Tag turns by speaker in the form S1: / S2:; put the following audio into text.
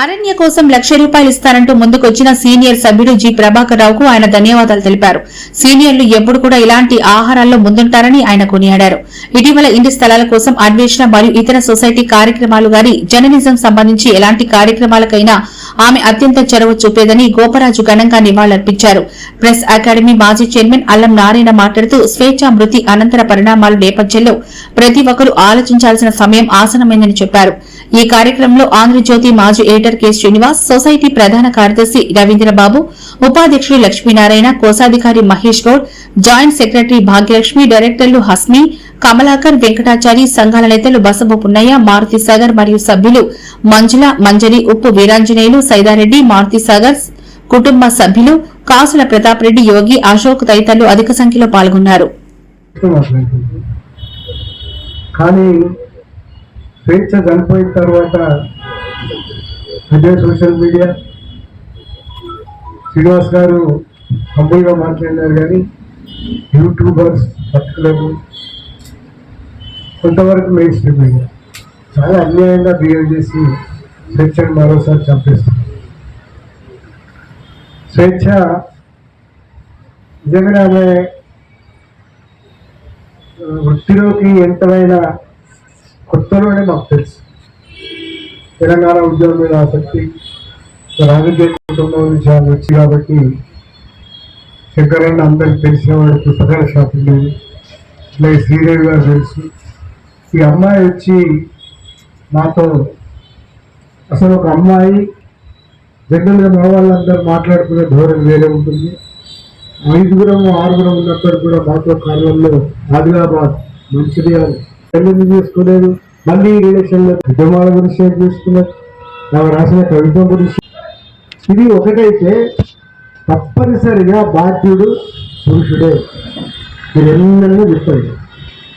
S1: అరణ్య కోసం లక్ష రూపాయలు ఇస్తారంటూ ముందుకొచ్చిన సీనియర్ సభ్యుడు జి. ప్రభాకర్ రావుకు ఆయన ధన్యవాదాలు తెలిపారు. సీనియర్లు ఎప్పుడు కూడా ఇలాంటి ఆహారాల్లో ముందుంటారని ఆయన కొనియాడారు. ఇటీవల ఇంటి స్థలాల కోసం అన్వేషణ మరియు ఇతర సొసైటీ కార్యక్రమాలు గాని జర్నలిజం సంబంధించి ఎలాంటి కార్యక్రమాలకైనా ఆమె అత్యంత చొరవ చూపేదని గోపరాజు ఘనంగా నివాళులర్పించారు. ప్రెస్ అకాడమీ మాజీ చైర్మన్ అల్లం నారాయణ మాట్లాడుతూ స్వేచ్ఛా మృతి అనంతర పరిణామాల నేపథ్యంలో ప్రతి ఒక్కరూ ఆలోచించాల్సిన సమయం ఆసనమైందని చెప్పారు. ఈ కార్యక్రమంలో ఆంధ్రజ్యోతి మాజీ ఎడిటర్ కె శ్రీనివాస్ సొసైటీ ప్రధాన కార్యదర్శి రవీంద్రబాబు ఉపాధ్యక్షులు లక్ష్మీనారాయణ కోశాధికారి మహేష్ గౌడ్ జాయింట్ సెక్రటరీ భాగ్యలక్ష్మి డైరెక్టర్లు హస్మి కమలాకర్ వెంకటాచారి సంఘాల నేతలు బసబు పున్నయ్య మారుతి సాగర్ మరియు సభ్యులు మంజుల మంజరి ఉప్పు వీరాంజనేయులు సైదారెడ్డి మారుతి సాగర్ కుటుంబ సభ్యులు కాసుల ప్రతాప్ రెడ్డి యోగి అశోక్ తదితరులు అధిక సంఖ్యలో పాల్గొన్నారు.
S2: కానీ స్వేచ్ఛ చనిపోయిన తర్వాత అదే సోషల్ మీడియా. శ్రీనివాస్ గారు హంబుల్గా మాట్లాడినారు కానీ యూట్యూబర్స్ పర్టికులర్ కొంతవరకు మెయిన్ స్ట్రీమ్ మీడియా చాలా అన్యాయంగా బిహేవ్ చేసి స్వేచ్ఛను మరోసారి చంపేస్తుంది స్వేచ్ఛ నిజంగా ఆమె వృత్తిలోకి ఎంతమైన కొత్తలోనే మాకు తెలుసు. తెలంగాణ ఉద్యోగం మీద ఆసక్తి రాజకీయ కుటుంబం నుంచి ఆమె వచ్చి కాబట్టి శంకరన్న అందరికి తెలిసినవాడు పుస్తకాల షాప్ ఉండేది ఇట్లాగే శ్రీదేవి గారు తెలుసు. ఈ అమ్మాయి వచ్చి నాతో అసలు ఒక అమ్మాయి జనరల్గా మా వాళ్ళందరూ మాట్లాడుకునే ధోరణి వేరే ఉంటుంది. ఐదుగురం ఆరుగురం ఉన్నప్పటికీ కూడా మాతో కాలంలో ఆదిలాబాద్ మంచిర్యాల పెళ్ళి చేసుకోలేదు? మళ్ళీ రిలేషన్లో ఉద్యమాల గురించి షేర్ చేసుకున్నారు నాకు రాసిన కవిత్వం గురించి ఇది ఒకటైతే తప్పనిసరిగా బాధ్యుడు పురుషుడే. మీరు ఎన్నెన్నో చెప్పారు